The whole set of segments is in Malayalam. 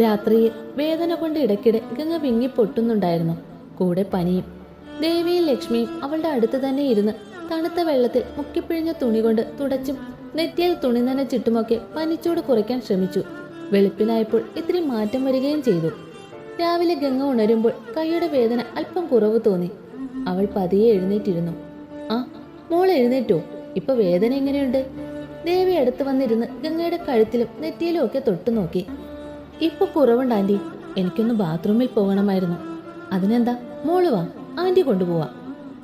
രാത്രിയിൽ വേദന കൊണ്ട് ഇടയ്ക്കിടെ ഗംഗ വിങ്ങി പൊട്ടുന്നുണ്ടായിരുന്നു. കൂടെ പനിയും. ദേവിയും ലക്ഷ്മിയും അവളുടെ അടുത്ത് തന്നെ ഇരുന്ന് തണുത്ത വെള്ളത്തിൽ മുക്കിപ്പിഴിഞ്ഞ തുണി കൊണ്ട് തുടച്ചും നെറ്റിയിൽ തുണി നനച്ചിട്ടുമൊക്കെ പനിച്ചൂട് കുറയ്ക്കാൻ ശ്രമിച്ചു. വെളുപ്പിനായപ്പോൾ ഇത്തിരി മാറ്റം വരികയും ചെയ്തു. രാവിലെ ഗംഗ ഉണരുമ്പോൾ കൈയുടെ വേദന അല്പം കുറവ് തോന്നി. അവൾ പതിയെ എഴുന്നേറ്റിരുന്നു. ആ മോൾ എഴുന്നേറ്റോ. ഇപ്പൊ വേദന എങ്ങനെയുണ്ട്? ദേവി അടുത്ത് വന്നിരുന്ന് ഗംഗയുടെ കഴുത്തിലും നെറ്റിയിലും ഒക്കെ തൊട്ടു നോക്കി ഇപ്പൊ കുറവുണ്ട് ആന്റി. എനിക്കൊന്ന് ബാത്റൂമിൽ പോകണമായിരുന്നു. അതിനെന്താ? മോൾ വാ. ആന്റി കൊണ്ടുപോവാ.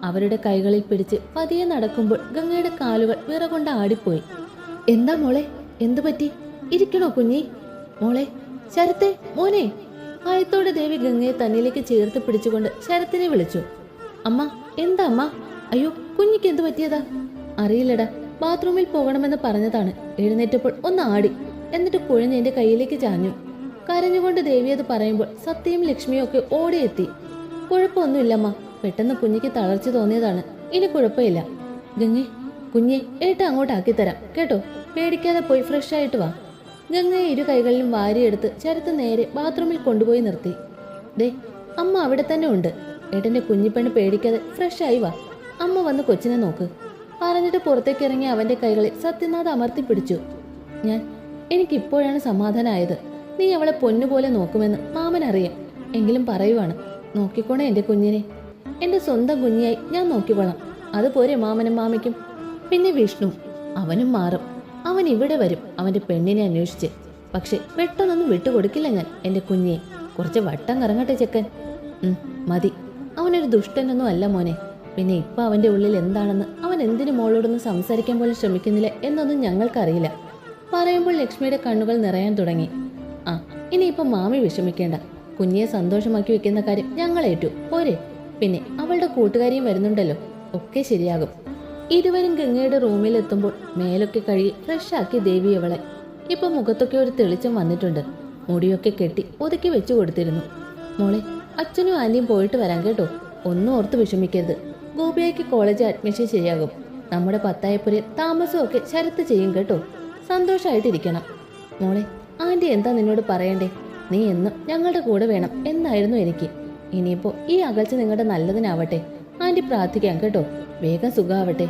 അവരുടെ കൈകളിൽ പിടിച്ച് പതിയെ നടക്കുമ്പോൾ ഗംഗയുടെ കാലുകൾ വിറകൊണ്ട് ആടിപ്പോയി. എന്താ മോളെ? എന്തു പറ്റി? ഇരിക്കണോ കുഞ്ഞി? മോളെ ശരത്തെ മോനെ. ഭയത്തോടെ ദേവി ഗംഗയെ തന്നിലേക്ക് ചേർത്ത് പിടിച്ചുകൊണ്ട് ശരത്തിനെ വിളിച്ചു. അമ്മ എന്താ അമ്മ? അയ്യോ കുഞ്ഞിക്ക് എന്തു പറ്റിയതാ? അറിയില്ലടാ. ബാത്റൂമിൽ പോകണമെന്ന് പറഞ്ഞതാണ്. എഴുന്നേറ്റപ്പോൾ ഒന്ന് ആടി. എന്നിട്ട് കുഴഞ്ഞ് എന്റെ കയ്യിലേക്ക് ചാഞ്ഞു. കരഞ്ഞുകൊണ്ട് ദേവി അത് പറയുമ്പോൾ സത്യയും ലക്ഷ്മിയും ഒക്കെ ഓടിയെത്തി. കുഴപ്പമൊന്നുമില്ലമ്മ. പെട്ടെന്ന് കുഞ്ഞിക്ക് തളർച്ച തോന്നിയതാണ്. ഇനി കുഴപ്പമില്ല. ഗംഗെ കുഞ്ഞെ ഏട്ട അങ്ങോട്ടാക്കി തരാം. കേട്ടോ? പേടിക്കാതെ പോയി ഫ്രഷ് ആയിട്ട് വാ. ഗംഗയെ ഇരു കൈകളിലും വാരിയെടുത്ത് ചരത്ത് നേരെ ബാത്റൂമിൽ കൊണ്ടുപോയി നിർത്തി. ദേ അമ്മ അവിടെ തന്നെ ഉണ്ട്. ഏട്ടന്റെ കുഞ്ഞിപ്പെണ്ണ് പേടിക്കാതെ ഫ്രഷ് ആയി വാ. അമ്മ വന്ന് കൊച്ചിനെ നോക്ക്. പറഞ്ഞിട്ട് പുറത്തേക്ക് ഇറങ്ങി അവന്റെ കൈകളിൽ സത്യനാഥ് അമർത്തി പിടിച്ചു ഞാൻ എനിക്കിപ്പോഴാണ് സമാധാനമായത് നീ അവളെ പൊന്നുപോലെ നോക്കുമെന്ന് മാമൻ അറിയാം. എങ്കിലും പറയുവാണ് നോക്കിക്കോണേ എന്റെ കുഞ്ഞിനെ. എന്റെ സ്വന്തം കുഞ്ഞിയായി ഞാൻ നോക്കിക്കോളാം അതുപോരെ മാമനും മാമിക്കും. പിന്നെ വിഷ്ണു അവനും മാറും. അവൻ ഇവിടെ വരും അവന്റെ പെണ്ണിനെ അന്വേഷിച്ച്. പക്ഷെ പെട്ടെന്നൊന്നും വിട്ടുകൊടുക്കില്ല ഞാൻ എന്റെ കുഞ്ഞിയെ. കുറച്ച് വട്ടം കറങ്ങട്ടെ ചെക്കൻ. മതി. അവനൊരു ദുഷ്ടനൊന്നും അല്ല മോനെ. പിന്നെ ഇപ്പൊ അവന്റെ ഉള്ളിൽ എന്താണെന്ന് അവൻ എന്തിനു മോളോടൊന്നും സംസാരിക്കാൻ പോലും ശ്രമിക്കുന്നില്ല എന്നൊന്നും ഞങ്ങൾക്കറിയില്ല. പറയുമ്പോൾ ലക്ഷ്മിയുടെ കണ്ണുകൾ നിറയാൻ തുടങ്ങി. ആ ഇനിയിപ്പോ മാമി വിഷമിക്കേണ്ട. കുഞ്ഞിയെ സന്തോഷമാക്കി വെക്കുന്ന കാര്യം ഞങ്ങൾ ഏറ്റു. പോരെ. പിന്നെ അവളുടെ കൂട്ടുകാരിയും വരുന്നുണ്ടല്ലോ. ഒക്കെ ശരിയാകും. ഇരുവരും ഗംഗയുടെ റൂമിൽ എത്തുമ്പോൾ മേലൊക്കെ കഴുകി ഫ്രഷാക്കി ദേവി അവളെ. ഇപ്പൊ മുഖത്തൊക്കെ ഒരു തെളിച്ചം വന്നിട്ടുണ്ട്. മുടിയൊക്കെ കെട്ടി ഒതുക്കി വെച്ചു കൊടുത്തിരുന്നു. മോളെ അച്ഛനും ആന്റിയും പോയിട്ട് വരാം കേട്ടോ. ഒന്നും ഓർത്ത് വിഷമിക്കരുത്. ഗോപിയയ്ക്ക് കോളേജ് അഡ്മിഷൻ ശരിയാകും. നമ്മുടെ പത്തായപ്പുരയിൽ താമസമൊക്കെ ശരത്ത് ചെയ്യും കേട്ടോ. സന്തോഷമായിട്ടിരിക്കണം മോളെ ആന്റി എന്താ നിന്നോട് പറയണ്ടേ? നീ എന്നും ഞങ്ങളുടെ കൂടെ വേണം എന്നായിരുന്നു എനിക്ക്. ഇനിയിപ്പോ ഈ അകൽച്ച നിങ്ങളുടെ നല്ലതിനാവട്ടെ. ആന്റി പ്രാർത്ഥിക്കാം കേട്ടോ. വേഗം സുഖാവട്ടെ.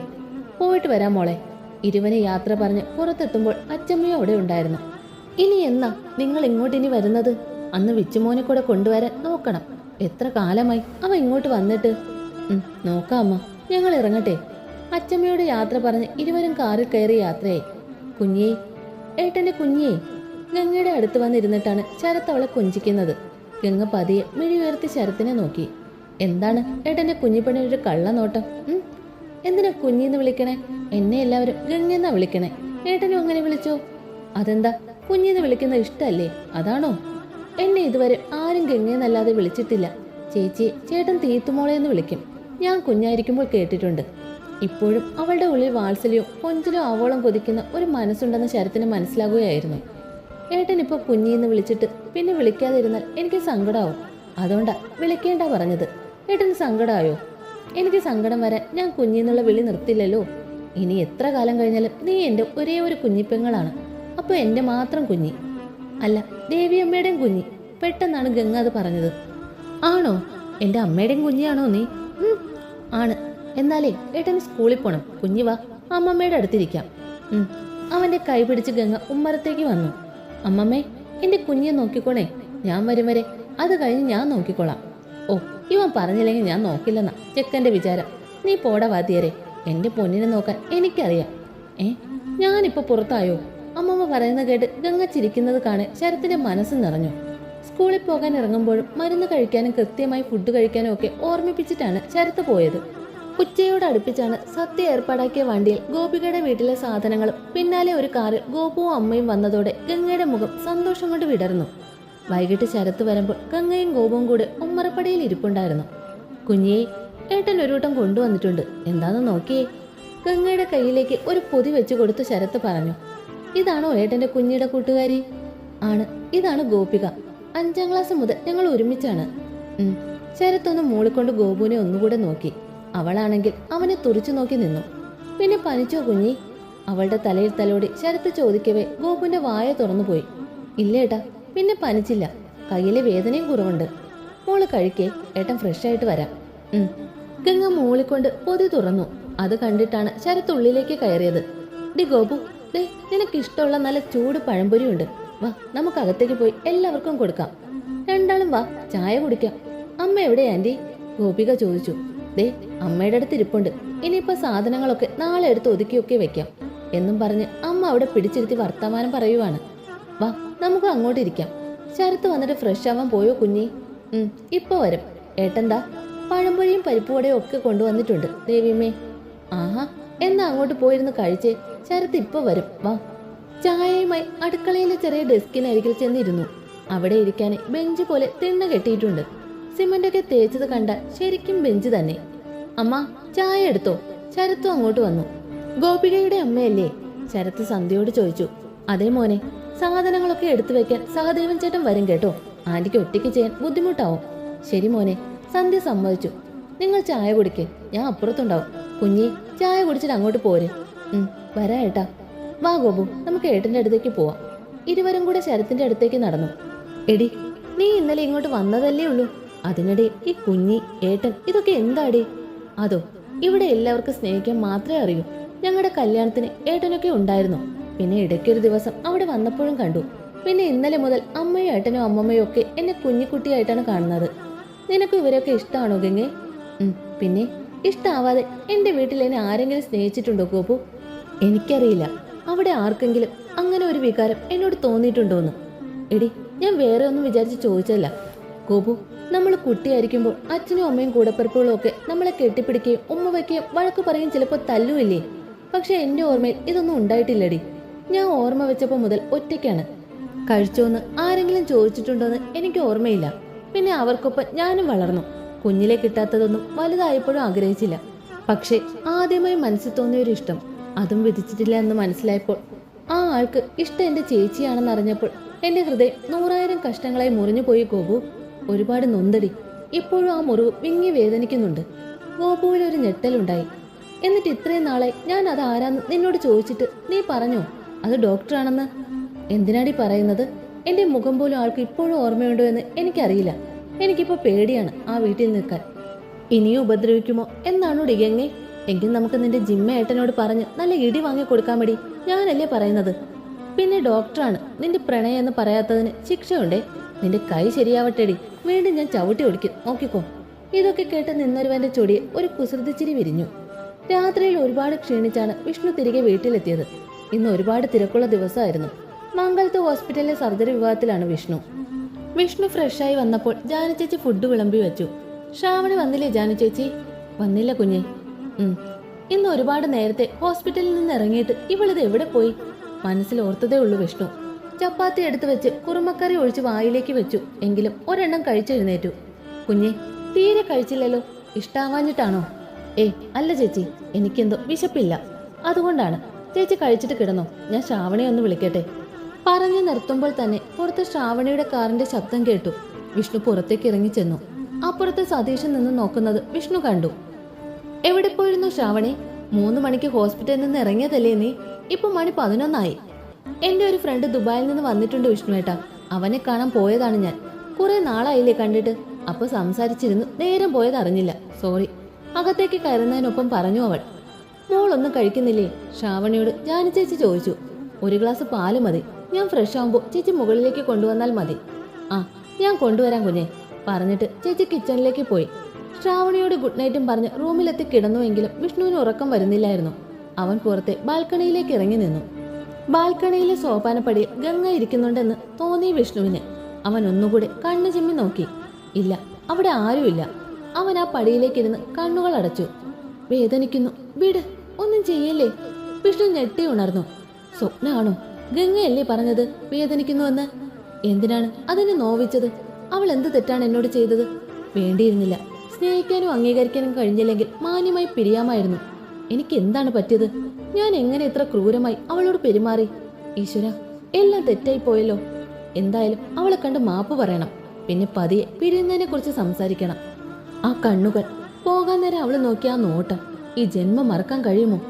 പോയിട്ട് വരാം മോളെ. ഇരുവനെ യാത്ര പറഞ്ഞ് പുറത്തെത്തുമ്പോൾ അച്ചമ്മയും അവിടെ ഉണ്ടായിരുന്നു. ഇനി എന്നാ? നിങ്ങൾ ഇങ്ങോട്ട് ഇനി വരുന്നത്? അന്ന് വിച്ചുമോനെ കൂടെ കൊണ്ടുവരാൻ നോക്കണം. എത്ര കാലമായി അവ ഇങ്ങോട്ട് വന്നിട്ട്? നോക്കാം അമ്മ. ഞങ്ങൾ ഇറങ്ങട്ടെ. അച്ചമ്മയോട് യാത്ര പറഞ്ഞ് ഇരുവരും കാറിൽ കയറി യാത്രയായി. കുഞ്ഞേ ഏട്ടന്റെ കുഞ്ഞേ ഗംഗയുടെ അടുത്ത് വന്നിരുന്നിട്ടാണ് ശരത്ത് അവളെ കൊഞ്ചിക്കുന്നത്. ഗംഗ പതിയെ മിഴി ഉയർത്തി ശരത്തിനെ നോക്കി. എന്താണ്? ഏട്ടന്റെ കുഞ്ഞിപ്പണി ഒരു കള്ളനോട്ടം? എന്തിനാ കുഞ്ഞിന്ന് വിളിക്കണേ? എന്നെ എല്ലാവരും ഗംഗെന്നാ വിളിക്കണേ. ഏട്ടനും അങ്ങനെ വിളിച്ചോ? അതെന്താ? കുഞ്ഞിന്ന് വിളിക്കുന്ന ഇഷ്ടല്ലേ? അതാണോ? എന്നെ ഇതുവരെ ആരും ഗംഗയെന്നല്ലാതെ വിളിച്ചിട്ടില്ല. ചേച്ചി ചേട്ടൻ തീത്തുമോളെ എന്ന് വിളിക്കും. ഞാൻ കുഞ്ഞായിരിക്കുമ്പോൾ കേട്ടിട്ടുണ്ട്. ഇപ്പോഴും അവളുടെ ഉള്ളിൽ വാത്സല്യവും കൊഞ്ചിലോ ആവോളം കൊതിക്കുന്ന ഒരു മനസ്സുണ്ടെന്ന് ശരത്തിന് മനസ്സിലാകുകയായിരുന്നു. ഏട്ടൻ ഇപ്പോൾ കുഞ്ഞിന്ന് വിളിച്ചിട്ട് പിന്നെ വിളിക്കാതിരുന്നാൽ എനിക്ക് സങ്കടമാവും അതുകൊണ്ടാ വിളിക്കേണ്ട പറഞ്ഞത്. ഏട്ടന് സങ്കടമായോ എനിക്ക് സങ്കടം വരാൻ ഞാൻ കുഞ്ഞിന്നുള്ള വിളി നിർത്തില്ലല്ലോ. ഇനി എത്ര കാലം കഴിഞ്ഞാലും നീ എന്റെ ഒരേ ഒരു കുഞ്ഞിപ്പെങ്ങളാണ്. അപ്പോൾ എന്റെ മാത്രം കുഞ്ഞി. അല്ല ദേവിയമ്മയുടെയും കുഞ്ഞി. പെട്ടെന്നാണ് ഗംഗ അത് പറഞ്ഞത്. ആണോ? എന്റെ അമ്മയുടെയും കുഞ്ഞിയാണോ നീ? ആണ്. എന്നാലേ ഏട്ടൻ സ്കൂളിൽ പോണം. കുഞ്ഞി വാ. അമ്മമ്മയുടെ അടുത്തിരിക്കാം. അവന്റെ കൈ പിടിച്ച് ഗംഗ ഉമ്മറത്തേക്ക് വന്നു. അമ്മമ്മേ എന്റെ കുഞ്ഞിനെ നോക്കിക്കോളേ. ഞാൻ വരും വരെ. അത് കഴിഞ്ഞ് ഞാൻ നോക്കിക്കോളാം. ഓ ഇവൻ പറഞ്ഞില്ലെങ്കിൽ ഞാൻ നോക്കില്ലെന്നാ ചെക്കന്റെ വിചാരം. നീ പോടാ വാദ്യരെ എന്റെ പൊന്നിനെ നോക്കാൻ എനിക്കറിയാം. ഏ ഞാനിപ്പോ പുറത്തായോ? അമ്മമ്മ പറയുന്നത് കേട്ട് ഗംഗ ചിരിക്കുന്നത് കാണെ ശരത്തിന്റെ മനസ്സ് നിറഞ്ഞു. സ്കൂളിൽ പോകാൻ ഇറങ്ങുമ്പോഴും മരുന്ന് കഴിക്കാനും കൃത്യമായി ഫുഡ് കഴിക്കാനും ഒക്കെ ഓർമ്മിപ്പിച്ചിട്ടാണ് ശരത്ത് പോയത്. ഉച്ചയോട് അടുപ്പിച്ചാണ് സത്യ ഏർപ്പാടാക്കിയ വണ്ടിയിൽ ഗോപികയുടെ വീട്ടിലെ സാധനങ്ങളും പിന്നാലെ ഒരു കാറിൽ ഗോപുവും അമ്മയും വന്നതോടെ ഗംഗയുടെ മുഖം സന്തോഷം കൊണ്ട് വിടർന്നു. വൈകിട്ട് ശരത്ത് വരുമ്പോൾ ഗംഗയും ഗോപുവും കൂടെ ഉമ്മറപ്പടിയിൽ ഇരിപ്പുണ്ടായിരുന്നു. കുഞ്ഞിയെ ഏട്ടൻ ഒരു വട്ടം കൊണ്ടുവന്നിട്ടുണ്ട്. എന്താന്ന് നോക്കിയേ. ഗംഗയുടെ കയ്യിലേക്ക് ഒരു പൊതി വെച്ചു കൊടുത്ത് ശരത്ത് പറഞ്ഞു ഇതാണോ ഏട്ടന്റെ കുഞ്ഞിയുടെ കൂട്ടുകാരി? ആണ്. ഇതാണ് ഗോപിക. അഞ്ചാം ക്ലാസ് മുതൽ ഞങ്ങൾ ഒരുമിച്ചാണ്. ശരത്തൊന്ന് മൂളിക്കൊണ്ട് ഗോപുവിനെ ഒന്നുകൂടെ നോക്കി. അവളാണെങ്കിൽ അവനെ തുറിച്ചു നോക്കി നിന്നു. പിന്നെ പനിച്ചോ കുഞ്ഞി? അവളുടെ തലയിൽ തലോടി ശരത്ത് ചോദിക്കവേ ഗോപുവിന്റെ വായ തുറന്നുപോയി ഇല്ലേട്ടാ പിന്നെ പനിച്ചില്ല. കയ്യിലെ വേദനയും കുറവുണ്ട്. മോൾ കഴിക്കേ ഏട്ടൻ ഫ്രഷ് ആയിട്ട് വരാം. ഉം. ഗംഗ മൂളിക്കൊണ്ട് പൊതി തുറന്നു. അത് കണ്ടിട്ടാണ് ശരത്ത് ഉള്ളിലേക്ക് കയറിയത്. ഡി ഗോപു ദേ നിനക്ക് ഇഷ്ടമുള്ള നല്ല ചൂട് പഴംപൊരിയുണ്ട്. വാ നമുക്ക് അകത്തേക്ക് പോയി എല്ലാവർക്കും കൊടുക്കാം. രണ്ടാളും വാ ചായ കുടിക്കാം. അമ്മ എവിടെ ആന്റി? ഗോപിക ചോദിച്ചു. ദേ അമ്മയുടെ അടുത്ത് ഇരിപ്പുണ്ട്. ഇനിയിപ്പോ സാധനങ്ങളൊക്കെ നാളെ എടുത്ത് ഒതുക്കിയൊക്കെ വെക്കാം എന്നും പറഞ്ഞ് അമ്മ അവിടെ പിടിച്ചിരുത്തി വർത്തമാനം പറയുവാണ്. വാ നമുക്ക് അങ്ങോട്ട് ഇരിക്കാം. ശരത്ത് വന്നിട്ട് ഫ്രഷ് ആവാൻ പോയോ കുഞ്ഞി? ഉം ഇപ്പൊ വരും. ഏട്ടന്താ പഴംപൊഴിയും പരിപ്പുവടയും ഒക്കെ കൊണ്ടുവന്നിട്ടുണ്ട്. ദേവിയമ്മേ. ആഹാ എന്നാ അങ്ങോട്ട് പോയിരുന്ന് കഴിച്ചേ. ശരത്ത് ഇപ്പൊ വരും. വാ. ചായയുമായി അടുക്കളയിലെ ചെറിയ ഡെസ്കിനരികിൽ ചെന്നിരുന്നു. അവിടെ ഇരിക്കാൻ ബെഞ്ച് പോലെ തിണ്ണ കെട്ടിയിട്ടുണ്ട്. സിമന്റൊക്കെ തേച്ചത് കണ്ട ശരിക്കും ബെഞ്ച് തന്നെ. അമ്മ ചായ എടുത്തോ? ശരത്തു അങ്ങോട്ട് വന്നു. ഗോപികയുടെ അമ്മയല്ലേ? ശരത്ത് സന്ധ്യയോട് ചോദിച്ചു. അതേ മോനെ സാധനങ്ങളൊക്കെ എടുത്തു വെക്കാൻ സഹദേവൻ ചേട്ടൻ വരും കേട്ടോ. ആന്റിക്ക് ഒറ്റയ്ക്ക് ചെയ്യാൻ ബുദ്ധിമുട്ടാവും. ശരി മോനെ സന്ധ്യ സമ്മതിച്ചു. നിങ്ങൾ ചായ കുടിക്കേ ഞാൻ അപ്പുറത്തുണ്ടാവും. കുഞ്ഞി ചായ കുടിച്ചിട്ട് അങ്ങോട്ട് പോരെ. വരാ ഏട്ടാ. വാ ഗോപു നമുക്ക് ഏട്ടന്റെ അടുത്തേക്ക് പോവാം. ഇരുവരും കൂടെ ശരത്തിന്റെ അടുത്തേക്ക് നടന്നു. എടി നീ ഇന്നലെ ഇങ്ങോട്ട് വന്നതല്ലേ ഉള്ളൂ? അതിനിടെ ഈ കുഞ്ഞി ഏട്ടൻ ഇതൊക്കെ എന്താടേ? അതോ ഇവിടെ എല്ലാവർക്കും സ്നേഹിക്കാൻ മാത്രമേ അറിയൂ. ഞങ്ങളുടെ കല്യാണത്തിന് ഏട്ടനൊക്കെ ഉണ്ടായിരുന്നു. പിന്നെ ഇടയ്ക്കൊരു ദിവസം അവിടെ വന്നപ്പോഴും കണ്ടു. പിന്നെ ഇന്നലെ മുതൽ അമ്മയും ഏട്ടനും അമ്മമ്മയും ഒക്കെ എന്നെ കുഞ്ഞിക്കുട്ടിയായിട്ടാണ് കാണുന്നത്. നിനക്ക് ഇവരൊക്കെ ഇഷ്ടമാണോ ഗംഗെ? പിന്നെ ഇഷ്ടാവാതെ എന്റെ വീട്ടിൽ എന്നെ ആരെങ്കിലും സ്നേഹിച്ചിട്ടുണ്ടോ ഗോപു? എനിക്കറിയില്ല. അവിടെ ആർക്കെങ്കിലും അങ്ങനെ ഒരു വികാരം എന്നോട് തോന്നിയിട്ടുണ്ടോന്ന്. എടി ഞാൻ വേറെ ഒന്നും വിചാരിച്ച് ചോദിച്ചല്ല ഗോപു നമ്മൾ കുട്ടിയായിരിക്കുമ്പോൾ അച്ഛനും അമ്മയും കൂടപ്പിറപ്പുകളും ഒക്കെ നമ്മളെ കെട്ടിപ്പിടിക്കുകയും ഉമ്മ വയ്ക്കുകയും വഴക്ക് പറയും ചിലപ്പോൾ തല്ലുമില്ലേ പക്ഷെ എന്റെ ഓർമ്മയിൽ ഇതൊന്നും ഉണ്ടായിട്ടില്ലടി. ഞാൻ ഓർമ്മ വെച്ചപ്പോൾ മുതൽ ഒറ്റയ്ക്കാണ്. കഴിച്ചോന്ന് ആരെങ്കിലും ചോദിച്ചിട്ടുണ്ടോന്ന് എനിക്ക് ഓർമ്മയില്ല. പിന്നെ അവർക്കൊപ്പം ഞാനും വളർന്നു. കുഞ്ഞിലെ കിട്ടാത്തതൊന്നും വലുതായപ്പോഴും ആഗ്രഹിച്ചില്ല. പക്ഷേ ആദ്യമായി മനസ്സിൽ തോന്നിയ ഒരു ഇഷ്ടം അതും വിധിച്ചിട്ടില്ല എന്ന് മനസ്സിലായപ്പോൾ ആ ആൾക്ക് ഇഷ്ടം എന്റെ ചേച്ചിയാണെന്ന് അറിഞ്ഞപ്പോൾ എന്റെ ഹൃദയം നൂറായിരം കഷ്ടങ്ങളായി മുറിഞ്ഞു പോയി ഗോപു. ഒരുപാട് നൊന്തടി. ഇപ്പോഴും ആ മുറിവ് വിങ്ങി വേദനിക്കുന്നുണ്ട്. ഗോപുവിൽ ഒരു ഞെട്ടലുണ്ടായി. എന്നിട്ട് ഇത്രയും നാളെ ഞാൻ അത് ആരാന്ന് നിന്നോട് ചോദിച്ചിട്ട് നീ പറഞ്ഞോ? അത് ഡോക്ടറാണെന്ന്. എന്തിനാടി പറയുന്നത്? എന്റെ മുഖം പോലും ആൾക്ക് ഇപ്പോഴും ഓർമ്മയുണ്ടോ എന്ന് എനിക്കറിയില്ല. എനിക്കിപ്പോ പേടിയാണ് ആ വീട്ടിൽ നിൽക്കാൻ. ഇനിയും ഉപദ്രവിക്കുമോ? എന്നാണോ ഡിഗങ്ങെ എങ്കിൽ നമുക്ക് നിന്റെ ജിമ്മ ഏട്ടനോട് പറഞ്ഞ് നല്ല ഇടി വാങ്ങി കൊടുക്കാൻ മടി ഞാനല്ലേ പറയുന്നത്? പിന്നെ ഡോക്ടറാണ് നിന്റെ പ്രണയം എന്ന് പറയാത്തതിന് ശിക്ഷയുണ്ടേ? നിന്റെ കൈ ശരിയാവട്ടെടി. വീണ്ടും ഞാൻ ചവിട്ടി ഒടിക്കും നോക്കിക്കോ. ഇതൊക്കെ കേട്ട് നിന്നൊരുവന്റെ ചൊടി ഒരു കുസൃതിച്ചിരി വിരിഞ്ഞു. രാത്രിയിൽ ഒരുപാട് ക്ഷീണിച്ചാണ് വിഷ്ണു തിരികെ വീട്ടിലെത്തിയത്. ഇന്ന് ഒരുപാട് തിരക്കുള്ള ദിവസമായിരുന്നു. മംഗലത്ത് ഹോസ്പിറ്റലിലെ സർജറി വിഭാഗത്തിലാണ് വിഷ്ണു. വിഷ്ണു ഫ്രഷായി വന്നപ്പോൾ ജാനു ചേച്ചി ഫുഡ് വിളമ്പി വെച്ചു. ശ്രാവണി വന്നില്ലേ ജാനു ചേച്ചി വന്നില്ല കുഞ്ഞെ. ഇന്ന് ഒരുപാട് നേരത്തെ ഹോസ്പിറ്റലിൽ നിന്ന് ഇറങ്ങിയിട്ട് ഇവളിത് എവിടെ പോയി? മനസ്സിൽ ഓർത്തതേ ഉള്ളൂ വിഷ്ണു. ചപ്പാത്തി എടുത്തു വെച്ച് കുറുമക്കറി ഒഴിച്ച് വായിലേക്ക് വെച്ചു. എങ്കിലും ഒരെണ്ണം കഴിച്ചെഴുന്നേറ്റു. കുഞ്ഞെ തീരെ കഴിച്ചില്ലല്ലോ. ഇഷ്ടാവാഞ്ഞിട്ടാണോ? ഏ അല്ല ചേച്ചി. എനിക്കെന്തോ വിശപ്പില്ല. അതുകൊണ്ടാണ്. ചേച്ചി കഴിച്ചിട്ട് കിടന്നോ. ഞാൻ ശ്രാവണിയെ ഒന്ന് വിളിക്കട്ടെ. പറഞ്ഞു നിർത്തുമ്പോൾ തന്നെ പുറത്ത് ശ്രാവണിയുടെ കാറിന്റെ ശബ്ദം കേട്ടു. വിഷ്ണു പുറത്തേക്ക് ഇറങ്ങി ചെന്നു. അപ്പുറത്ത് സതീശൻ നിന്ന് നോക്കുന്നത് വിഷ്ണു കണ്ടു. എവിടെ പോയിരുന്നു ശ്രാവണി? മൂന്ന് മണിക്ക് ഹോസ്പിറ്റലിൽ നിന്ന് ഇറങ്ങിയതല്ലേ നീ? ഇപ്പൊ മണി പതിനൊന്നായി. എന്റെ ഒരു ഫ്രണ്ട് ദുബായിൽ നിന്ന് വന്നിട്ടുണ്ട് വിഷ്ണുവേട്ടാ. അവനെ കാണാൻ പോയതാണ് ഞാൻ. കുറെ നാളായില്ലേ കണ്ടിട്ട്. അപ്പൊ സംസാരിച്ചിരുന്നു. നേരം പോയത് അറിഞ്ഞില്ല. സോറി അകത്തേക്ക് കയറുന്നതിനൊപ്പം പറഞ്ഞു അവൾ. മോളൊന്നും കഴിക്കുന്നില്ലേ? ശ്രാവണിയോട് ജാനി ചേച്ചി ചോദിച്ചു. ഒരു ഗ്ലാസ് പാൽ മതി. ഞാൻ ഫ്രഷ് ആവുമ്പോൾ ചേച്ചി മുകളിലേക്ക് കൊണ്ടുവന്നാൽ മതി. ആ ഞാൻ കൊണ്ടുവരാം കുഞ്ഞെ. പറഞ്ഞിട്ട് ചേച്ചി കിച്ചണിലേക്ക് പോയി. ശ്രാവണിയോട് ഗുഡ് നൈറ്റും പറഞ്ഞ് റൂമിലെത്തി കിടന്നുവെങ്കിലും വിഷ്ണുവിന് ഉറക്കം വരുന്നില്ലായിരുന്നു. അവൻ പുറത്തെ ബാൽക്കണിയിലേക്ക് ഇറങ്ങി നിന്നു. ബാൽക്കണിയിലെ സോപാനപ്പടിയിൽ ഗംഗ ഇരിക്കുന്നുണ്ടെന്ന് തോന്നി വിഷ്ണുവിന്. അവൻ ഒന്നുകൂടെ കണ്ണു ചിമ്മി നോക്കി. ഇല്ല അവിടെ ആരുമില്ല. അവൻ ആ പടിയിലേക്കിരുന്ന് കണ്ണുകൾ അടച്ചു. വേദനിക്കുന്നു. വിട് ഒന്നും ചെയ്യല്ലേ? വിഷ്ണു ഞെട്ടി ഉണർന്നു. സ്വപ്നമാണോ ഗംഗയല്ലേ പറഞ്ഞത് വേദനിക്കുന്നുവെന്ന്? എന്തിനാണ് അതിനെ നോവിച്ചത്? അവൾ എന്ത് തെറ്റാണ് എന്നോട് ചെയ്തത്? വേണ്ടിയിരുന്നില്ല. സ്നേഹിക്കാനും അംഗീകരിക്കാനും കഴിഞ്ഞില്ലെങ്കിൽ മാന്യമായി പിരിയാമായിരുന്നു. എനിക്ക് എന്താണ് പറ്റിയത്? ഞാൻ എങ്ങനെ ഇത്ര ക്രൂരമായി അവളോട് പെരുമാറി? ഈശ്വര എല്ലാം തെറ്റായി പോയല്ലോ. എന്തായാലും അവളെ കണ്ട് മാപ്പ് പറയണം. പിന്നെ പതിയെ പിരിയുന്നതിനെ കുറിച്ച് സംസാരിക്കണം. ആ കണ്ണുകൾ പോകാൻ നേരം അവൾ നോക്കിയ ആ നോട്ടം ഈ ജന്മം മറക്കാൻ കഴിയുമോ?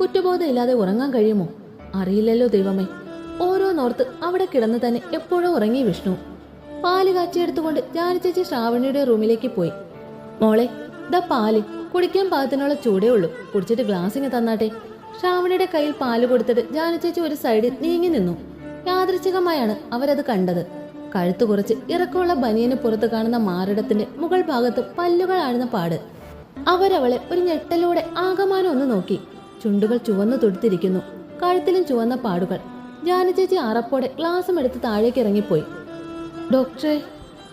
കുറ്റബോധം ഇല്ലാതെ ഉറങ്ങാൻ കഴിയുമോ? അറിയില്ലല്ലോ ദൈവമേ. ഓരോന്നോർത്ത് അവിടെ കിടന്ന് തന്നെ എപ്പോഴും ഉറങ്ങി വിഷ്ണു. പാൽ കാച്ചിയെടുത്തുകൊണ്ട് ജാനച്ചേച്ചി ശ്രാവണിയുടെ റൂമിലേക്ക് പോയി. മോളെ ദ പാൽ. കുടിക്കാൻ പാകത്തിനുള്ള ചൂടേ ഉള്ളൂ. കുടിച്ചിട്ട് ഗ്ലാസ്സിങ് തന്നാട്ടെ. ശ്രാവണിയുടെ കയ്യിൽ പാൽ കൊടുത്തിട്ട് ജാനച്ചേച്ചി ഒരു സൈഡിൽ നീങ്ങി നിന്നു. യാദൃച്ഛികമായാണ് അവരത് കണ്ടത്. കഴുത്തു കുറച്ച് ഇറക്കമുള്ള ബനിയന് പുറത്ത് കാണുന്ന മാറിടത്തിന്റെ മുകൾ ഭാഗത്ത് പല്ലുകൾ ആഴുന്ന പാട്. അവരവളെ ഒരു ഞെട്ടലോടെ ആകമാനം ഒന്ന് നോക്കി. ചുണ്ടുകൾ ചുവന്നു തൊടുത്തിരിക്കുന്നു. കഴുത്തിലും ചുവന്ന പാടുകൾ. ജാനചേച്ചി അറപ്പോടെ ഗ്ലാസും എടുത്ത് താഴേക്ക് ഇറങ്ങിപ്പോയി. ഡോക്ടറെ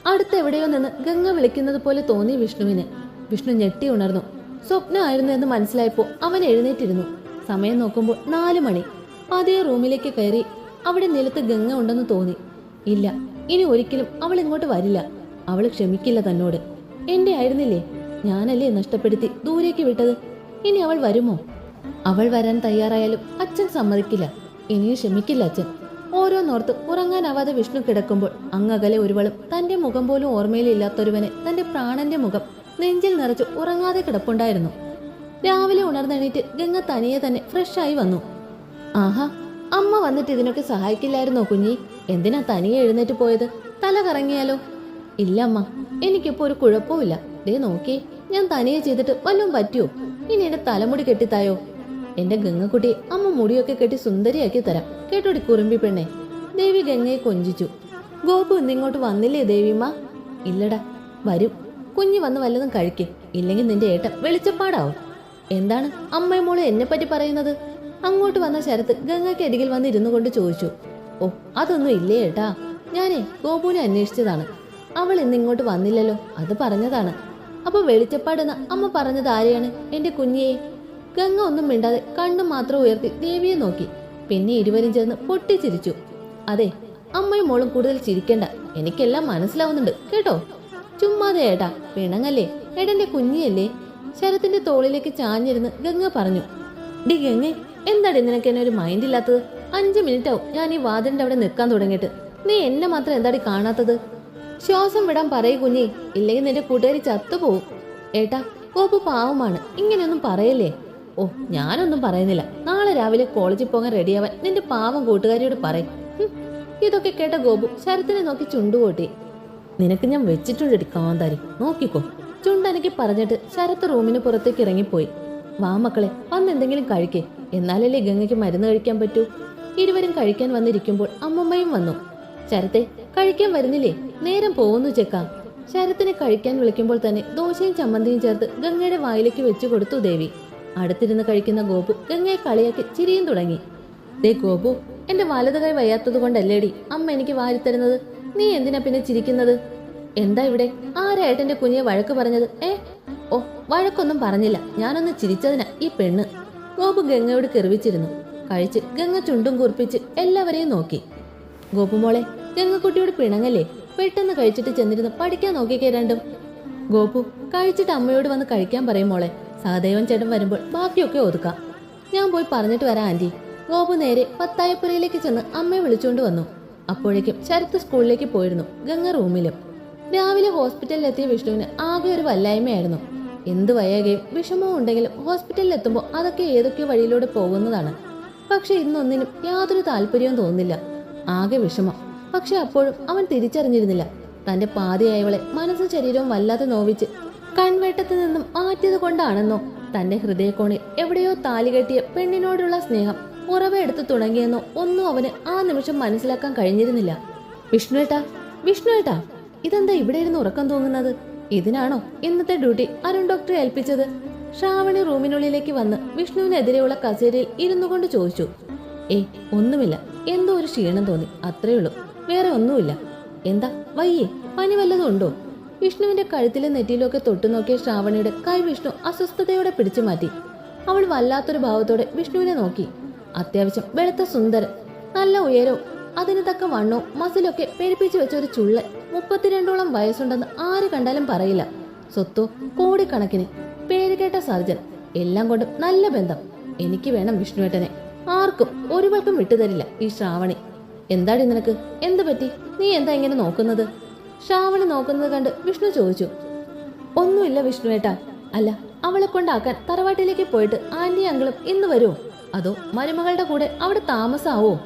അടുത്തെവിടെയോ നിന്ന് ഗംഗ വിളിക്കുന്നത് പോലെ തോന്നി വിഷ്ണുവിന്. വിഷ്ണു ഞെട്ടി ഉണർന്നു. സ്വപ്നമായിരുന്നു എന്ന് മനസ്സിലായപ്പോൾ അവൻ എഴുന്നേറ്റിരുന്നു. സമയം നോക്കുമ്പോൾ നാലു മണി. പതിയെ റൂമിലേക്ക് കയറി അവിടെ നിലത്ത് ഗംഗ ഉണ്ടെന്ന് തോന്നി. ഇല്ല ഇനി ഒരിക്കലും അവൾ ഇങ്ങോട്ട് വരില്ല. അവൾ ക്ഷമിക്കില്ല തന്നോട്. എന്റെ ആയിരുന്നില്ലേ? ഞാനല്ലേ നഷ്ടപ്പെടുത്തി ദൂരേക്ക് വിട്ടത്? ഇനി അവൾ വരുമോ? അവൾ വരാൻ തയ്യാറായാലും അച്ഛൻ സമ്മതിക്കില്ല. ഇനിയും ക്ഷമിക്കില്ല അച്ഛൻ. ഓരോന്നോർത്ത് ഉറങ്ങാനാവാതെ വിഷ്ണു കിടക്കുമ്പോൾ അങ്ങകലെ ഒരുവളും തന്റെ മുഖം പോലും ഓർമ്മയിലില്ലാത്തൊരുവനെ തന്റെ പ്രാണന്റെ മുഖം നെഞ്ചിൽ നിറച്ച് ഉറങ്ങാതെ കിടപ്പുണ്ടായിരുന്നു. രാവിലെ ഉണർന്നെണീറ്റ് ഗംഗ തനിയെ തന്നെ ഫ്രഷായി വന്നു. ആഹാ അമ്മ വന്നിട്ട് ഇതിനൊക്കെ സഹായിക്കില്ലായിരുന്നോ കുഞ്ഞി? എന്തിനാ തനിയെ എഴുന്നേറ്റ് പോയത്? തല കറങ്ങിയാലോ? ഇല്ല അമ്മ എനിക്കിപ്പോ ഒരു കുഴപ്പവുമില്ല ദേ നോക്കി ഞാൻ തനിയെ ചെയ്തിട്ട് വല്ലതും പറ്റിയോ? ഇനി എന്റെ തലമുടി കെട്ടിത്തായോ? എന്റെ ഗംഗക്കുട്ടി അമ്മ മുടിയൊക്കെ കെട്ടി സുന്ദരിയാക്കി തരാം. കേട്ടോടി കുറുമ്പി പെണ്ണെ? ദേവി ഗംഗയെ കൊഞ്ചിച്ചു. ഗോപു ഇന്നിങ്ങോട്ട് വന്നില്ലേ ദേവിമ്മ? ഇല്ലടാ വരും. കുഞ്ഞി വന്ന് വല്ലതും കഴിക്കേ. ഇല്ലെങ്കിൽ നിന്റെ ഏട്ടൻ വെളിച്ചപ്പാടാവും. എന്താണ് അമ്മയും മോൾ എന്നെ പറ്റി പറയുന്നത്? അങ്ങോട്ട് വന്ന ശരത്ത് ഗംഗയ്ക്ക് അരികിൽ വന്ന് ഇരുന്നു കൊണ്ട് ചോദിച്ചു ഓ അതൊന്നും ഇല്ലേ ഏട്ടാ? ഞാനേ ഗോപുവിനെ അന്വേഷിച്ചതാണ്. അവൾ ഇന്ന് ഇങ്ങോട്ട് വന്നില്ലല്ലോ അത് പറഞ്ഞതാണ്. അപ്പൊ വെളിച്ചപ്പാടെന്ന് അമ്മ പറഞ്ഞത് ആരെയാണ്? എന്റെ കുഞ്ഞിയെ. ഗംഗ ഒന്നും മിണ്ടാതെ കണ്ണു മാത്രം ഉയർത്തി ദേവിയെ നോക്കി. പിന്നെ ഇരുവരും ചേർന്ന് പൊട്ടിച്ചിരിച്ചു. അതെ അമ്മയും മോളും കൂടുതൽ ചിരിക്കേണ്ട. എനിക്കെല്ലാം മനസ്സിലാവുന്നുണ്ട്. കേട്ടോ? ചുമ്മാതെ ഏട്ടാ പിണങ്ങല്ലേ? ഏടന്റെ കുഞ്ഞിയല്ലേ? ശരത്തിന്റെ തോളിലേക്ക് ചാഞ്ഞിരുന്ന് ഗംഗ പറഞ്ഞു ഡി ഗംഗെ എന്താടി നിനക്ക് എന്നെ ഒരു മൈൻഡ് ഇല്ലാത്തത്? അഞ്ചു മിനിറ്റ് ആവും ഞാൻ ഈ വാതിലിന്റെ അവിടെ നിൽക്കാൻ തുടങ്ങിയിട്ട്. നീ എന്നെ മാത്രം എന്താടി കാണാത്തത്? ശ്വാസം വിടാൻ പറയൂ കുഞ്ഞി ഇല്ലെങ്കിൽ നിന്റെ കൂട്ടുകാരി ചത്തുപോകും ഏട്ടാ ഓപ്പ് പാവമാണ് ഇങ്ങനെയൊന്നും പറയല്ലേ? ഓ ഞാനൊന്നും പറയുന്നില്ല. നാളെ രാവിലെ കോളേജിൽ പോകാൻ റെഡിയാവാൻ നിന്റെ പാവം കൂട്ടുകാരിയോട് പറയും. ഇതൊക്കെ കേട്ട ഗോപു ശരത്തിനെ നോക്കി ചുണ്ടുകൂട്ടി. നിനക്ക് ഞാൻ വെച്ചിട്ടുണ്ടടി കാന്താരി. നോക്കിക്കോ. ചുണ്ടനക്ക് പറഞ്ഞിട്ട് ശരത്ത് റൂമിന് പുറത്തേക്ക് ഇറങ്ങിപ്പോയി. വാ മക്കളെ വന്ന് എന്തെങ്കിലും കഴിക്കേ. എന്നാലല്ലേ ഗംഗയ്ക്ക് മരുന്ന് കഴിക്കാൻ പറ്റൂ? ഇരുവരും കഴിക്കാൻ വന്നിരിക്കുമ്പോൾ അമ്മമ്മയും വന്നു. ശരത്തെ കഴിക്കാൻ വരുന്നില്ലേ? നേരം പോകുന്നു ചെക്ക. ശരത്തിനെ കഴിക്കാൻ വിളിക്കുമ്പോൾ തന്നെ ദോശയും ചമ്മന്തിയും ചേർത്ത് ഗംഗയുടെ വായിലേക്ക് വെച്ചു കൊടുത്തു ദേവി. അടുത്തിരുന്ന് കഴിക്കുന്ന ഗോപു ഗംഗയെ കളിയാക്കി ചിരിയും തുടങ്ങി. ദേ ഗോപു എന്റെ വലത് കൈ വയ്യാത്തത് കൊണ്ടല്ലേടി അമ്മ എനിക്ക് വാരിത്തരുന്നത് നീ എന്തിനാ പിന്നെ ചിരിക്കുന്നത്? എന്താ ഇവിടെ? ആരായിട്ടെന്റെ കുഞ്ഞെ വഴക്ക് പറഞ്ഞത്? ഏ? ഓ വഴക്കൊന്നും പറഞ്ഞില്ല. ഞാനൊന്ന് ചിരിച്ചതിനാ ഈ പെണ്ണ്. ഗോപു ഗംഗയോട് കെറിവിച്ചിരുന്നു. കഴിച്ച് ഗംഗ ചുണ്ടും കുറിപ്പിച്ച് എല്ലാവരെയും നോക്കി. ഗോപുമോളെ ഗംഗക്കുട്ടിയോട് പിണങ്ങല്ലേ? പെട്ടെന്ന് കഴിച്ചിട്ട് ചെന്നിരുന്ന് പഠിക്കാൻ നോക്കിക്കേ രണ്ടും. ഗോപു കഴിച്ചിട്ട് അമ്മയോട് വന്ന് കഴിക്കാൻ പറയും മോളെ. സഹദേവൻ ചേട്ടൻ വരുമ്പോൾ ബാക്കിയൊക്കെ ഒതുക്കാം. ഞാൻ പോയി പറഞ്ഞിട്ട് വരാം ആന്റി. ഗോപു നേരെ പത്തായപ്പുരയിലേക്ക് ചെന്ന് അമ്മയെ വിളിച്ചുകൊണ്ട് വന്നു. അപ്പോഴേക്കും ശരത്ത് സ്കൂളിലേക്ക് പോയിരുന്നു ഗംഗ റൂമിലും. രാവിലെ ഹോസ്പിറ്റലിലെത്തിയ വിഷ്ണുവിന് ആകെ ഒരു വല്ലായ്മയായിരുന്നു. എന്ത് വയ്യാകെയും വിഷമവും ഉണ്ടെങ്കിലും ഹോസ്പിറ്റലിൽ എത്തുമ്പോൾ അതൊക്കെ ഏതൊക്കെയോ വഴിയിലൂടെ പോകുന്നതാണ്. പക്ഷെ ഇന്നൊന്നിനും യാതൊരു താല്പര്യവും തോന്നില്ല ആകെ വിഷമം. പക്ഷെ അപ്പോഴും അവൻ തിരിച്ചറിഞ്ഞിരുന്നില്ല. തന്റെ പാതിയായവളെ മനസ്സും ശരീരവും വല്ലാതെ നോവിച്ച് കൺവേട്ടത്ത് നിന്നും മാറ്റിയത് കൊണ്ടാണെന്നോ തന്റെ ഹൃദയകോണിൽ എവിടെയോ താലി കെട്ടിയ പെണ്ണിനോടുള്ള സ്നേഹം ഉറവയെടുത്ത് തുടങ്ങിയെന്നോ ഒന്നും അവന് ആ നിമിഷം മനസ്സിലാക്കാൻ കഴിഞ്ഞിരുന്നില്ല. വിഷ്ണുവേട്ടാ വിഷ്ണുവേട്ടാ ഇതെന്താ ഇവിടെ ഇരുന്ന് ഉറക്കം തോന്നുന്നത് ഇതിനാണോ ഇന്നത്തെ ഡ്യൂട്ടി അരുൺ ഡോക്ടറെ ഏൽപ്പിച്ചത്? ശ്രാവണി റൂമിനുള്ളിലേക്ക് വന്ന് വിഷ്ണുവിനെതിരെയുള്ള കസേരയിൽ ഇരുന്നു കൊണ്ട് ചോദിച്ചു. ഏ ഒന്നുമില്ല. എന്തോ ഒരു ക്ഷീണം തോന്നി. അത്രേ ഉള്ളൂ. വേറെ ഒന്നുമില്ല. എന്താ? വയ്യേ പനി വല്ലതും ഉണ്ടോ? വിഷ്ണുവിന്റെ കഴുത്തിലെ നെറ്റിയിലൊക്കെ തൊട്ടു നോക്കിയ ശ്രാവണിയുടെ കൈ വിഷ്ണു അസ്വസ്ഥതയോടെ പിടിച്ചു മാറ്റി അവൾ വല്ലാത്തൊരു ഭാവത്തോടെ വിഷ്ണുവിനെ നോക്കി. അത്യാവശ്യം വെളുത്ത സുന്ദരൻ നല്ല ഉയരവും അതിന് തക്ക വണ്ണവും മസിലൊക്കെ പെരുപ്പിച്ചു വെച്ച ഒരു ചുള്ളൻ മുപ്പത്തിരണ്ടോളം വയസ്സുണ്ടെന്ന് ആര് കണ്ടാലും പറയില്ല. സ്വത്തോ കോടിക്കണക്കിന്. പേരുകേട്ട സർജൻ എല്ലാം കൊണ്ടും നല്ല ബന്ധം. എനിക്ക് വേണം വിഷ്ണുവേട്ടനെ. ആർക്കും ഒരുവൾക്കും വിട്ടുതരില്ല ഈ ശ്രാവണി. എന്താടി നിനക്ക്? എന്ത് പറ്റി? നീ എന്താ ഇങ്ങനെ നോക്കുന്നത്? ശ്രാവണി നോക്കുന്നത് കണ്ട് വിഷ്ണു ചോദിച്ചു. ഒന്നുമില്ല വിഷ്ണുവേട്ടാ. അല്ല അവളെ കൊണ്ടാക്കാൻ തറവാട്ടിലേക്ക് പോയിട്ട് ആന്റി അങ്കിളും ഇന്ന് വരുമോ അതോ മരുമകളുടെ കൂടെ അവിടെ താമസാവോ?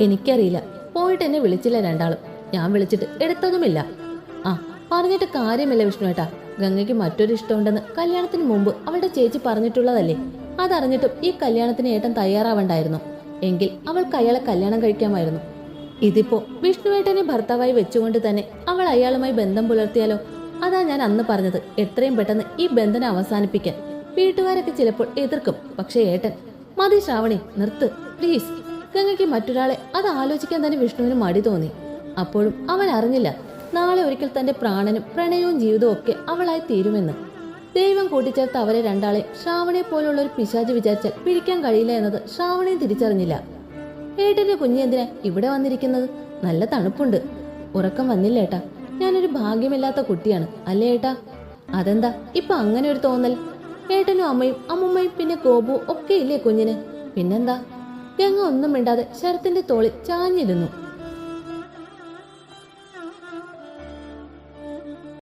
എനിക്കറിയില്ല. പോയിട്ട് എന്നെ വിളിച്ചില്ല രണ്ടാളും. ഞാൻ വിളിച്ചിട്ട് എടുത്തതുമില്ല ആ പറഞ്ഞിട്ട് കാര്യമില്ല വിഷ്ണുവേട്ടാ. ഗംഗയ്ക്ക് മറ്റൊരു ഇഷ്ടമുണ്ടെന്ന് കല്യാണത്തിന് മുമ്പ് അവളുടെ ചേച്ചി പറഞ്ഞിട്ടുള്ളതല്ലേ? അതറിഞ്ഞിട്ടും ഈ കല്യാണത്തിന് ഏട്ടൻ തയ്യാറാവണ്ടായിരുന്നു. എങ്കിൽ അവൾക്ക് അയാളെ കല്യാണം കഴിക്കാമായിരുന്നു. ഇതിപ്പോ വിഷ്ണുവേട്ടനെ ഭർത്താവായി വെച്ചുകൊണ്ട് തന്നെ അവൾ അയാളുമായി ബന്ധം പുലർത്തിയാലോ? അതാ ഞാൻ അന്ന് പറഞ്ഞത്. എത്രയും പെട്ടെന്ന് ഈ ബന്ധനം അവസാനിപ്പിക്കാൻ. വീട്ടുകാരൊക്കെ ചിലപ്പോൾ എതിർക്കും. പക്ഷേ ഏട്ടൻ മതി ശ്രാവണി നിർത്ത്. പ്ലീസ് ഗംഗയ്ക്ക് മറ്റൊരാളെ അത് ആലോചിക്കാൻ തന്നെ വിഷ്ണുവിന് മടി തോന്നി. അപ്പോഴും അവൻ അറിഞ്ഞില്ല നാളെ ഒരിക്കൽ തന്റെ പ്രാണനും പ്രണയവും ജീവിതവും ഒക്കെ അവളായി തീരുമെന്ന്. ദൈവം കൂട്ടിച്ചേർത്ത് അവരെ രണ്ടാളെ ശ്രാവണിയെ പോലുള്ള ഒരു പിശാജ് വിചാരിച്ചാൽ പിടിക്കാൻ കഴിയില്ല എന്നത് ശ്രാവണിയും തിരിച്ചറിഞ്ഞില്ല. ഏട്ടന്റെ കുഞ്ഞെന്തിനാ ഇവിടെ വന്നിരിക്കുന്നത്? നല്ല തണുപ്പുണ്ട്. ഉറക്കം വന്നില്ല ഏട്ടാ. ഞാനൊരു ഭാഗ്യമില്ലാത്ത കുട്ടിയാണ്. അല്ലേ ഏട്ടാ? അതെന്താ? ഇപ്പൊ അങ്ങനെ ഒരു തോന്നൽ? ഏട്ടനും അമ്മയും അമ്മുമ്മയും പിന്നെ ഗോപു ഒക്കെ ഇല്ലേ കുഞ്ഞിന്. പിന്നെന്താ? ഗംഗ ഒന്നും മിണ്ടാതെ ശരത്തിന്റെ തോളിൽ ചാഞ്ഞിരുന്നു.